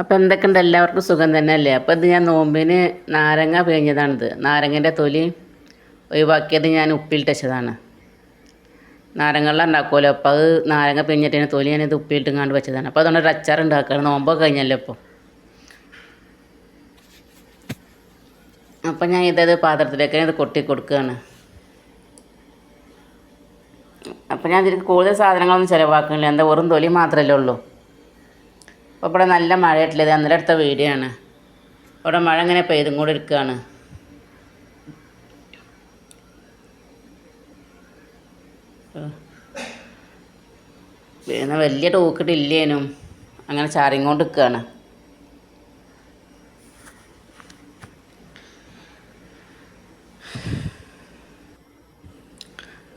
അപ്പോൾ എന്തൊക്കെയുണ്ട്? എല്ലാവർക്കും സുഖം തന്നെ അല്ലേ അപ്പോൾ ഇത് ഞാൻ നോമ്പിന് നാരങ്ങ പിഴിഞ്ഞതാണിത് നാരങ്ങന്റെ തൊലി ഒഴിവാക്കിയത് ഞാൻ ഉപ്പിലിട്ട് വെച്ചതാണ് നാരങ്ങ ഉണ്ടാക്കുമല്ലോ. അപ്പോൾ അത് നാരങ്ങ പിഴിഞ്ഞിട്ടതിന് തൊലി ഞാനിത് ഉപ്പിലിട്ട് കണ്ട് വെച്ചതാണ്. അപ്പോൾ അതുകൊണ്ട് ഒരു അച്ചാർ ഉണ്ടാക്കുകയാണ് നോമ്പൊക്കെ കഴിഞ്ഞല്ലോ ഇപ്പോൾ അപ്പം ഞാൻ ഇതത് പാത്രത്തിലേക്ക് ഇത് കൊട്ടി കൊടുക്കുകയാണ്. അപ്പം ഞാൻ ഇതിൽ കൂടുതൽ സാധനങ്ങളൊന്നും ചിലവാക്കുന്നില്ല. എന്താ വെറും തൊലി മാത്രമല്ലേ ഉള്ളൂ. അപ്പോൾ ഇവിടെ നല്ല മഴയായിട്ടില്ല ഇത് അന്നേരം അടുത്ത വീഡിയോ ആണ് ഇവിടെ മഴ ഇങ്ങനെ പെയ്തും കൂടെ ഇരിക്കുകയാണ് പിന്നെ വലിയ ടോക്കിട്ടില്ലേനും അങ്ങനെ ചാറിങ്ങോണ്ട് നിൽക്കുകയാണ്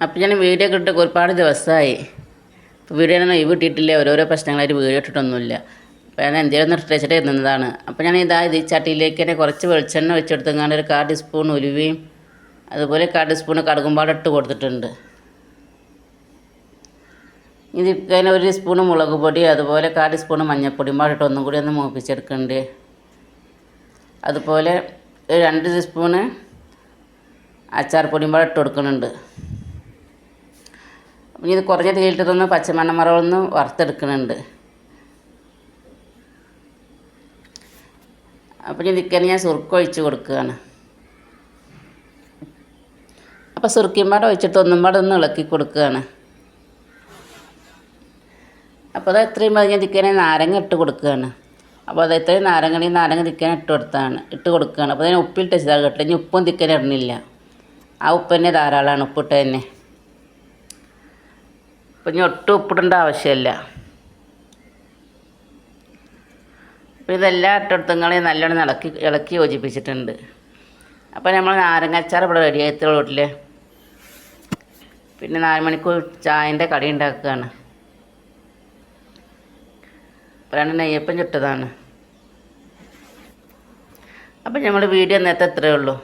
അപ്പം ഞാൻ വീഡിയോ ഒക്കെ ഇട്ടൊക്കെ ഒരുപാട് ദിവസമായി. വീഡിയോ ഒന്നും ഈ കിട്ടിയിട്ടില്ല. ഓരോരോ പ്രശ്നങ്ങളായിട്ട് വീഡിയോ ഇട്ടിട്ടൊന്നുമില്ല. ഞാൻ എന്തെങ്കിലും വെച്ചിട്ട് ഇരുന്നതാണ്. അപ്പോൾ ഞാൻ ഇതാ ഇത് ചട്ടിയിലേക്ക് തന്നെ കുറച്ച് വെളിച്ചെണ്ണ വെച്ചെടുത്തെങ്ങാണ്ട് ഒരു കാട് സ്പൂൺ ഉലുവയും അതുപോലെ കാട് സ്പൂൺ കടുകുമ്പാട് ഇട്ട് കൊടുത്തിട്ടുണ്ട്. ഇത് കഴിഞ്ഞാൽ ഒരു സ്പൂൺ മുളക് പൊടി അതുപോലെ കാട് സ്പൂൺ മഞ്ഞൾപ്പൊടിയും പാടിട്ട് ഒന്നും കൂടി ഒന്ന് മൂപ്പിച്ചെടുക്കുന്നുണ്ട്. അതുപോലെ രണ്ട് ടീസ്പൂണ് അച്ചാർ പൊടിയും പാടെ ഇട്ട് കൊടുക്കുന്നുണ്ട്. അപ്പം ഇത് കുറഞ്ഞ തീയിലിട്ടതൊന്ന് പച്ചമണ്ണമറവൊന്ന് വറുത്തെടുക്കുന്നുണ്ട്. അപ്പം ഇതിക്കന്നെ ഞാൻ സുർക്ക ഒഴിച്ച് കൊടുക്കുകയാണ്. അപ്പോൾ സുറുക്കിമ്പാടെ ഒഴിച്ചിട്ട് ഒന്നും പാടെ ഒന്ന് ഇളക്കി കൊടുക്കുകയാണ്. അപ്പോൾ അത് എത്രയും ഞാൻ തിക്കനെ നാരങ്ങ ഇട്ട് കൊടുക്കുകയാണ്. അപ്പോൾ അത് എത്രയും നാരങ്ങണി നാരങ്ങ തിക്കനെ ഇട്ട് കൊടുത്താണ് ഇട്ട് കൊടുക്കുകയാണ്. അപ്പോൾ അതിന് ഉപ്പിലിട്ട് വെച്ചതാണ് കേട്ടോ. ഇനി ഉപ്പും തിക്കനെ ഇടുന്നില്ല ആ ഉപ്പ് തന്നെ ധാരാളമാണ് ഉപ്പിട്ട് തന്നെ. അപ്പം ഇനി ഒട്ടും ഉപ്പിടേണ്ട ആവശ്യമില്ല. അപ്പോൾ ഇതെല്ലാം ഇട്ടെടുത്തങ്ങളെ നല്ലോണം ഇളക്കി ഇളക്കി യോജിപ്പിച്ചിട്ടുണ്ട്. അപ്പോൾ നമ്മൾ നാരങ്ങാച്ചാർ ഇവിടെ റെഡി ആയിത്തുള്ള വീട്ടിൽ പിന്നെ നാല് മണിക്കൂർ ചായന്റെ കടി ഉണ്ടാക്കുകയാണ്. അപ്പോൾ രണ്ട് നെയ്യപ്പം ചുട്ടതാണ്. അപ്പം നമ്മൾ വീഡിയോ നേരത്തെ ഇത്രയേ ഉള്ളൂ.